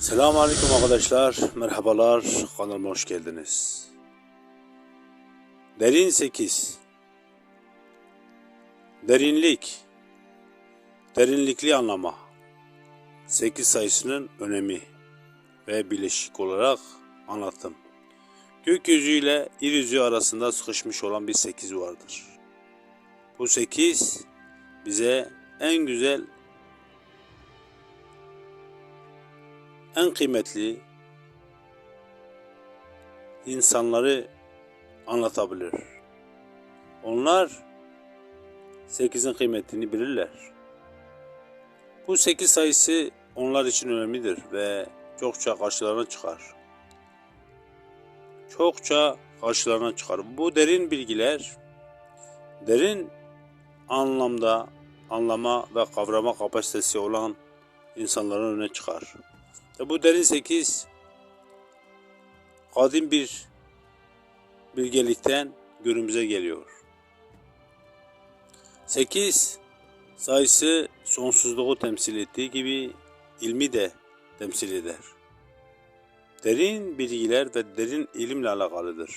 Selamun Aleyküm arkadaşlar. Merhabalar. Kanalıma hoş geldiniz. Derin 8. Derinlik. Derinlikli anlama. 8 sayısının önemi ve bileşik olarak anlattım. Gökyüzü ile yeryüzü arasında sıkışmış olan bir 8 vardır. Bu 8 bize en güzel en kıymetli insanları anlatabilir. Onlar 8'in kıymetini bilirler. Bu 8 sayısı onlar için önemlidir ve çokça karşılarına çıkar. Çokça karşılarına çıkar. Bu derin bilgiler derin anlamda anlama ve kavrama kapasitesi olan insanların öne çıkar. Bu derin sekiz kadim bir bilgelikten günümüze geliyor. Sekiz sayısı sonsuzluğu temsil ettiği gibi ilmi de temsil eder. Derin bilgiler ve derin ilimle alakalıdır.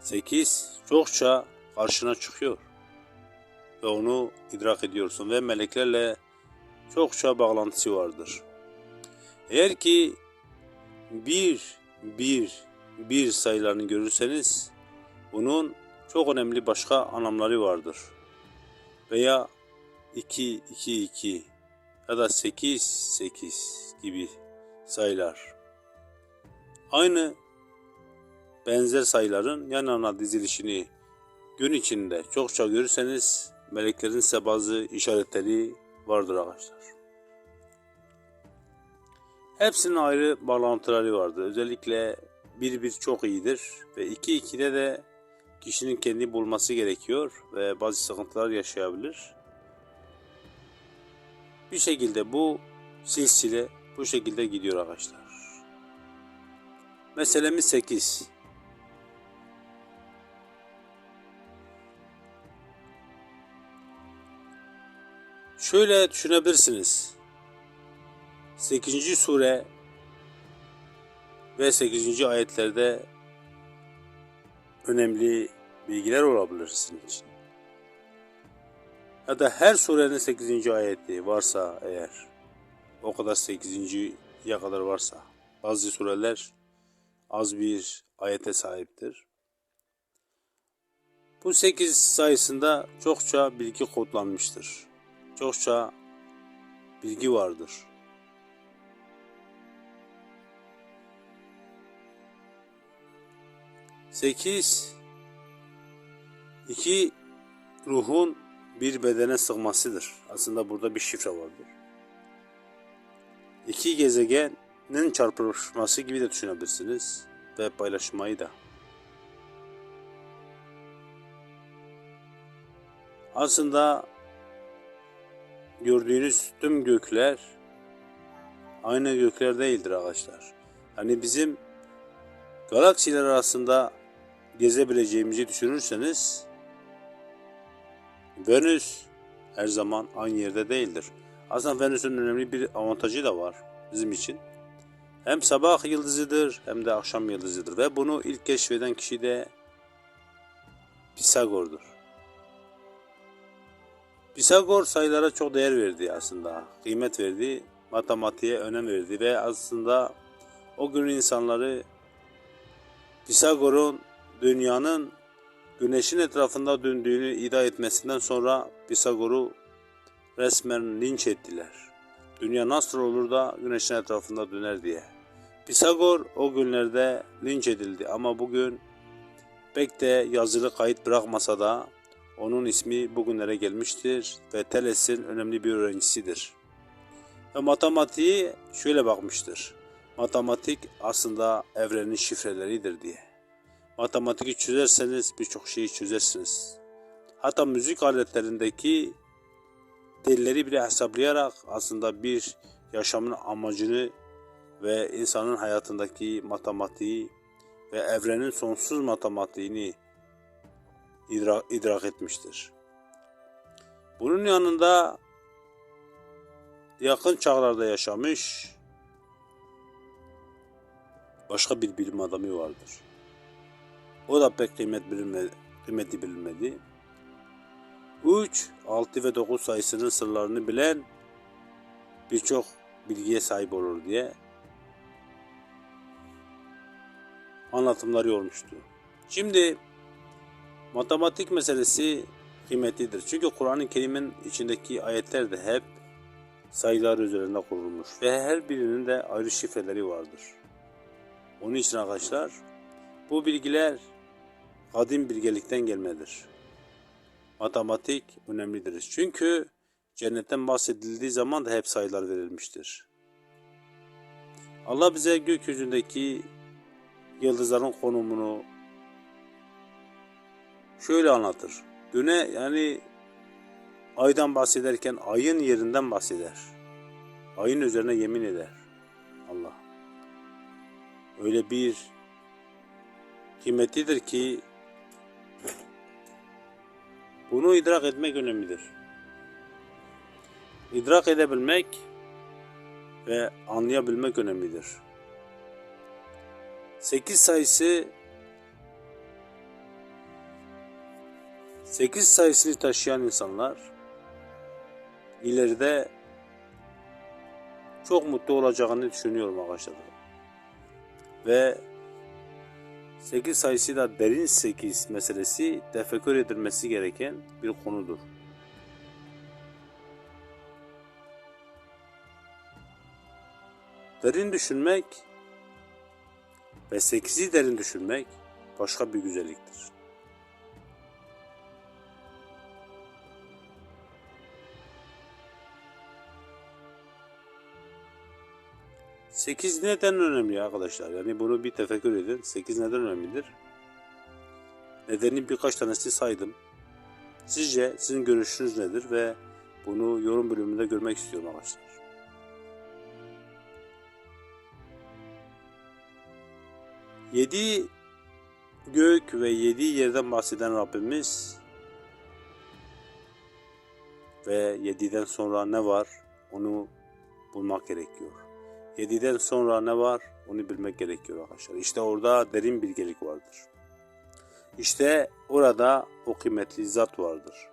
Sekiz çokça karşına çıkıyor ve onu idrak ediyorsun ve meleklerle çokça bağlantısı vardır. Eğer ki bir, bir, bir sayılarını görürseniz bunun çok önemli başka anlamları vardır. Veya 2, 2, 2 ya da 8, 8 gibi sayılar. Aynı benzer sayıların yan yana dizilişini gün içinde çokça görürseniz meleklerin size bazı işaretleri vardır arkadaşlar. Hepsinin ayrı bağlantıları vardır. Özellikle bir bir çok iyidir ve iki ikide de kişinin kendi bulması gerekiyor ve bazı sıkıntılar yaşayabilir. Bir şekilde bu silsile bu şekilde gidiyor arkadaşlar. Meselemiz 8. Şöyle düşünebilirsiniz. 8. sure ve 8. ayetlerde önemli bilgiler olabilir sizin için. Ya da her surenin 8. ayeti varsa eğer o kadar 8.ya kadar varsa bazı sureler az bir ayete sahiptir. Bu 8 sayısında çokça bilgi kodlanmıştır. Çokça bilgi vardır. Sekiz, iki ruhun bir bedene sığmasıdır. Aslında burada bir şifre vardır. İki gezegenin çarpışması gibi de düşünebilirsiniz ve paylaşmayı da. Aslında gördüğünüz tüm gökler aynı gökler değildir arkadaşlar. Hani bizim galaksiler arasında gezebileceğimizi düşünürseniz Venüs her zaman aynı yerde değildir. Aslında Venüs'ün önemli bir avantajı da var bizim için. Hem sabah yıldızıdır hem de akşam yıldızıdır ve bunu ilk keşfeden kişi de Pisagor'dur. Pisagor sayılara çok değer verdi aslında. Kıymet verdi, matematiğe önem verdi ve aslında o gün insanları Pisagor'un dünyanın güneşin etrafında döndüğünü iddia etmesinden sonra Pisagor'u resmen linç ettiler. Dünya nasıl olur da güneşin etrafında döner diye. Pisagor o günlerde linç edildi ama bugün pek de yazılı kayıt bırakmasa da onun ismi bugünlere gelmiştir ve Thales'in önemli bir öğrencisidir. Ve matematiği şöyle bakmıştır. Matematik aslında evrenin şifreleridir diye. Matematiği çözerseniz birçok şeyi çözersiniz. Hatta müzik aletlerindeki telleri bile hesaplayarak aslında bir yaşamın amacını ve insanın hayatındaki matematiği ve evrenin sonsuz matematiğini idrak, idrak etmiştir. Bunun yanında yakın çağlarda yaşamış başka bir bilim adamı vardır. O da pek kıymet bilinme, kıymeti bilinmedi. 3, 6 ve 9 sayısının sırlarını bilen birçok bilgiye sahip olur diye anlatımları olmuştu. Şimdi matematik meselesi kıymetlidir. Çünkü Kur'an-ı Kerim'in içindeki ayetler de hep sayılar üzerinde kurulmuş ve her birinin de ayrı şifreleri vardır. Onun için arkadaşlar bu bilgiler kadim bilgelikten gelmedir. Matematik önemlidir. Çünkü cennetten bahsedildiği zaman da hep sayılar verilmiştir. Allah bize gökyüzündeki yıldızların konumunu şöyle anlatır. Güne yani aydan bahsederken ayın yerinden bahseder. Ayın üzerine yemin eder. Allah. Öyle bir kıymetlidir ki bunu idrak etmek önemlidir. İdrak edebilmek ve anlayabilmek önemlidir. 8 sayısı 8 sayısını taşıyan insanlar ileride çok mutlu olacağını düşünüyorum arkadaşlar. Ve 8 sayısı da derin 8 meselesi tefekkür edilmesi gereken bir konudur. Derin düşünmek ve 8'i derin düşünmek başka bir güzelliktir. Sekiz neden önemli arkadaşlar? Yani bunu bir tefekkür edin. Sekiz neden önemlidir? Nedeni birkaç tanesi saydım. Sizce sizin görüşünüz nedir ve bunu yorum bölümünde görmek istiyorum arkadaşlar. Yedi gök ve yedi yerden bahseden Rabbimiz ve yediden sonra ne var onu bulmak gerekiyor. Yediden sonra ne var onu bilmek gerekiyor arkadaşlar. İşte orada derin bilgelik vardır. İşte orada o kıymetli zat vardır.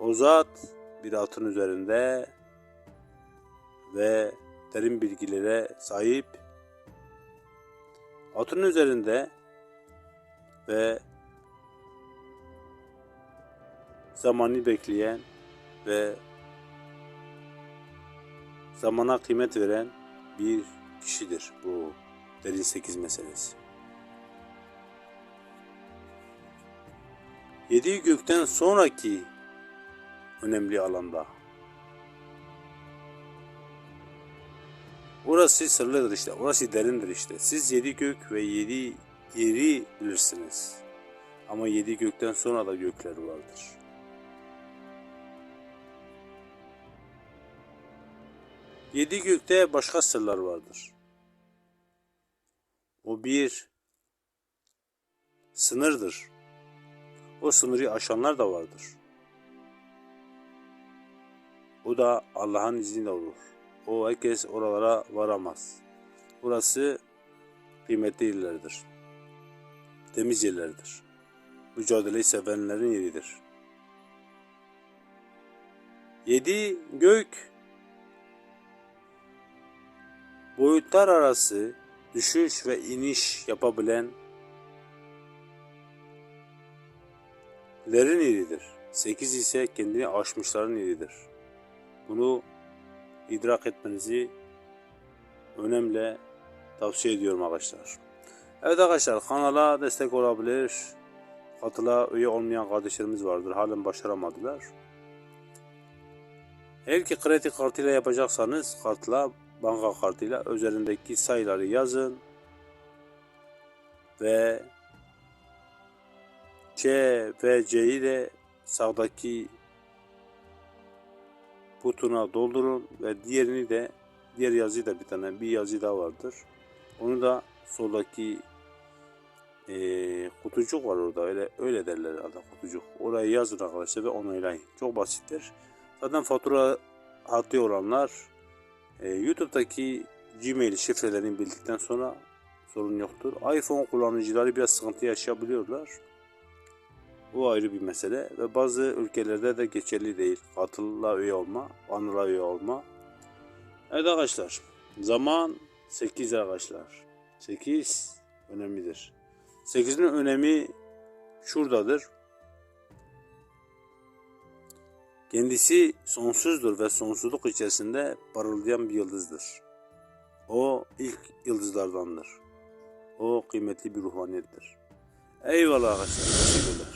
O zat bir altın üzerinde ve derin bilgilere sahip atın üzerinde ve zamanı bekleyen ve zamana kıymet veren bir kişidir bu derin sekiz meselesi. Yedi gökten sonraki önemli alanda. Orası sırlıdır işte, orası derindir işte. Siz yedi gök ve yedi yeri bilirsiniz. Ama yedi gökten sonra da gökler vardır. Yedi gökte başka sırlar vardır. O bir sınırdır. O sınırı aşanlar da vardır. O da Allah'ın izniyle olur. O herkes oralara varamaz. Burası kıymetli yerlerdir. Temiz yerlerdir. Mücadeleyi sevenlerin yeridir. Yedi gök boyutlar arası düşüş ve iniş yapabilen lerin yeridir. Sekiz ise kendini aşmışların yeridir. Bunu idrak etmenizi önemli tavsiye ediyorum arkadaşlar. Evet arkadaşlar kanala destek olabilir. Katıla üye olmayan kardeşlerimiz vardır. Halen başaramadılar. Eğer ki kredi kartıyla yapacaksanız kartla banka kartıyla üzerindeki sayıları yazın ve C ve C'yi de sağdaki butona doldurun ve diğerini de diğer yazıyı da bir tane bir yazı daha vardır. Onu da soldaki e, kutucuk var orada öyle öyle derler ada kutucuk. Oraya yazın arkadaşlar ve onaylayın. Çok basittir. Zaten fatura hattı olanlar e, YouTube'daki Gmail şifrelerini bildikten sonra sorun yoktur. iPhone kullanıcıları biraz sıkıntı yaşayabiliyorlar. Bu ayrı bir mesele ve bazı ülkelerde de geçerli değil. Katılla üye olma, anıla üye olma. Evet arkadaşlar, zaman 8 arkadaşlar. 8 önemlidir. 8'in önemi şuradadır. Kendisi sonsuzdur ve sonsuzluk içerisinde parıldayan bir yıldızdır. O ilk yıldızlardandır. O kıymetli bir ruhaniyettir. Eyvallah arkadaşlar.